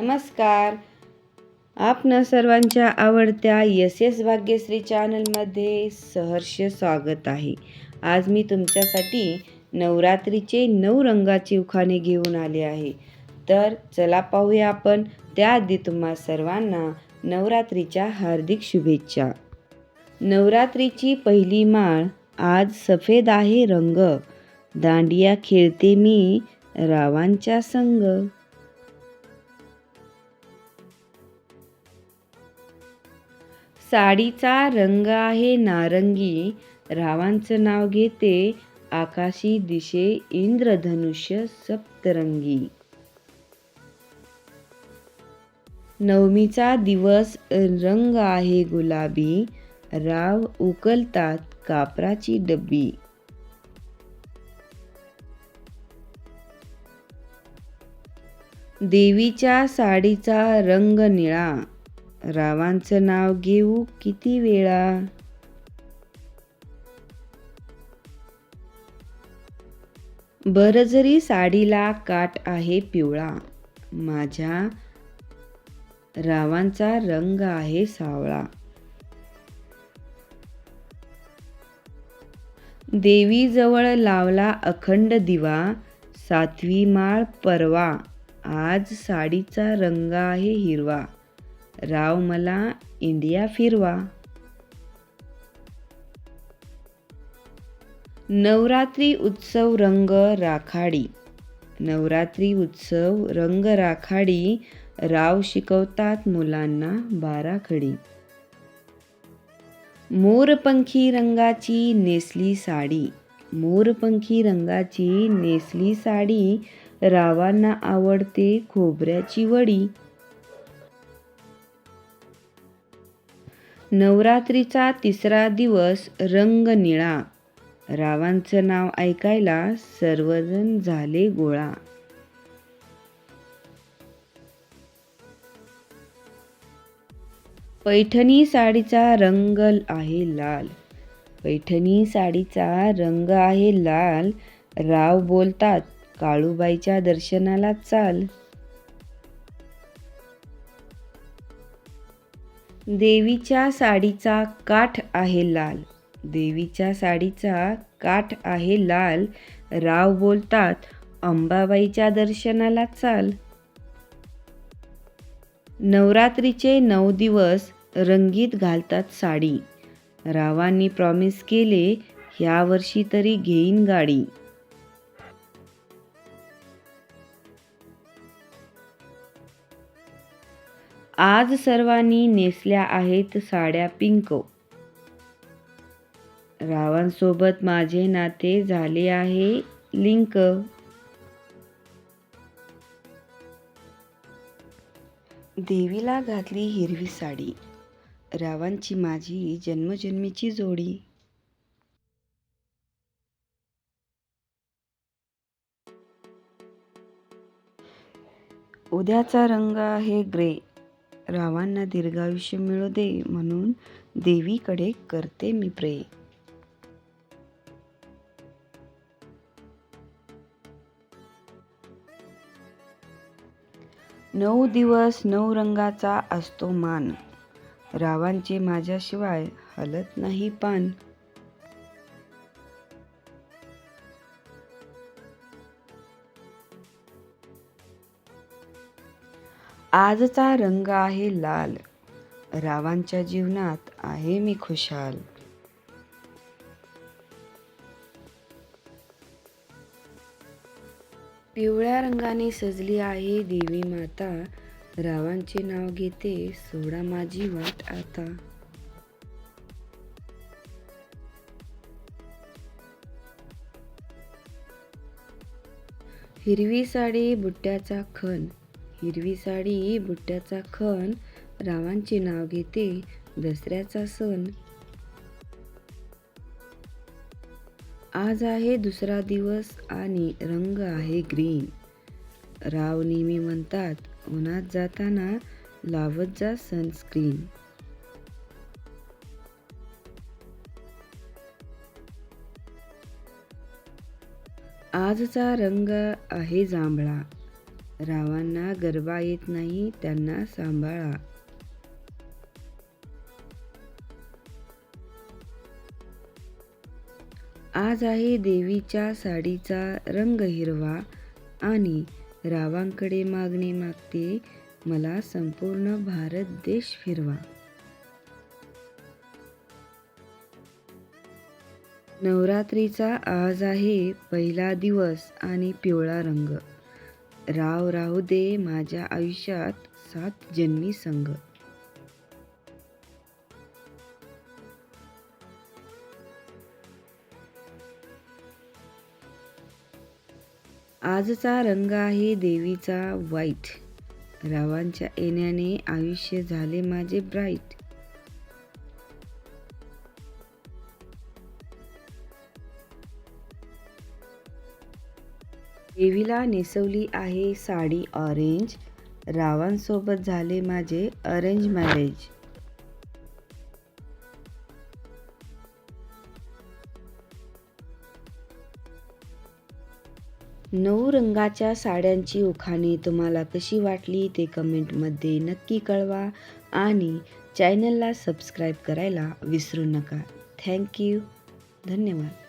नमस्कार. आपणा सर्वांच्या आवडत्या यस एस भाग्यश्री चॅनलमध्ये सहर्ष स्वागत आहे. आज मी तुमच्यासाठी नवरात्रीचे नऊ रंगाचे उखाणे घेऊन आले आहे. तर चला पाहूया आपण त्याआधी तुम्हा सर्वांना नवरात्रीच्या हार्दिक शुभेच्छा. नवरात्रीची पहिली माळ आज सफेद आहे रंग. दांडिया खेळते मी रावांच्या संग. साडीचा रंग आहे नारंगी. रावांचं नाव घेते आकाशी दिशे इंद्रधनुष्य सप्तरंगी. नवमीचा दिवस रंग आहे गुलाबी. राव उकलतात कापराची डब्बी. देवीच्या साडीचा रंग निळा. रावांचं नाव घेऊ किती वेळा? बरजरी साडीला काट आहे पिवळा माझ्या रावांचा रंग आहे सावळा. देवीजवळ लावला अखंड दिवा सातवी माळ परवा आज साडीचा रंग आहे हिरवा. राव मला इंडिया फिरवा. नवरात्री उत्सव रंग राखाडी. नवरात्री उत्सव रंग राखाडी राव शिकवतात मुलांना बाराखडी मोरपंखी रंगाची नेसली साडी. मोरपंखी रंगाची नेसली साडी रावांना आवडते खोबऱ्याची वडी. नवरात्रीचा तिसरा दिवस रंग निळा रावांचं नाव ऐकायला सर्वजण झाले गोळा. पैठणी साडीचा रंग आहे लाल. पैठणी साडीचा रंग आहे लाल. राव बोलतात काळूबाईच्या दर्शनाला चाल. देवीच्या साडीचा काठ आहे लाल. देवीच्या साडीचा काठ आहे लाल. राव बोलतात अंबाबाईच्या दर्शनाला चाल. नवरात्रीचे नऊ दिवस रंगीत घालतात साडी. रावांनी प्रॉमिस केले ह्या वर्षी तरी घेईन गाडी. आज सर्वांनी नेसल्या आहेत साड्या पिंक. रावांसोबत माझे नाते झाले आहे लिंक. देवीला घातली हिरवी साडी. रावांची माझी जन्मजन्मीची जोडी. उद्याचा रंग आहे ग्रे. रावांना दीर्घायुष्य मिळू दे म्हणून देवीकडे करते मी प्रे. नऊ दिवस नऊ रंगाचा असतो मान. रावांचे माझ्याशिवाय हलत नाही पान. आजचा रंग आहे लाल. रावांच्या जीवनात आहे मी खुशाल. पिवळ्या रंगाने सजली आहे देवी माता. रावांचे नाव घेते सोडा माझी वाट आता. हिरवी साडी बुट्ट्याचा खण हिरवी साडी बुट्ट्याचा खण रावांचे नाव घेते दसऱ्याचा सण. आज आहे दुसरा दिवस आणि रंग आहे ग्रीन. राव नेहमी म्हणतात उन्हात जाताना लावत जा सनस्क्रीन आजचा रंग आहे जांभळा. रावांना गरबा येत नाही त्यांना सांभाळा. आज आहे देवीच्या साडीचा रंग हिरवा आणि रावांकडे मागणे मागते मला संपूर्ण भारत देश फिरवा. नवरात्रीचा आज आहे पहिला दिवस आणि पिवळा रंग. राव राहू दे माझ्या आयुष्यात सात जन्मी संघ. आजचा रंग आहे देवीचा वाईट रावांच्या येण्याने आयुष्य झाले माझे ब्राईट देवीला नेसवली आहे साडी ऑरेंज. रावांसोबत झाले माझे अरेंज मॅरेज. नऊ रंगाच्या साड्यांची उखाणी तुम्हाला कशी वाटली ते कमेंटमध्ये नक्की कळवा आणि चॅनलला सबस्क्राईब करायला विसरू नका. थँक्यू धन्यवाद.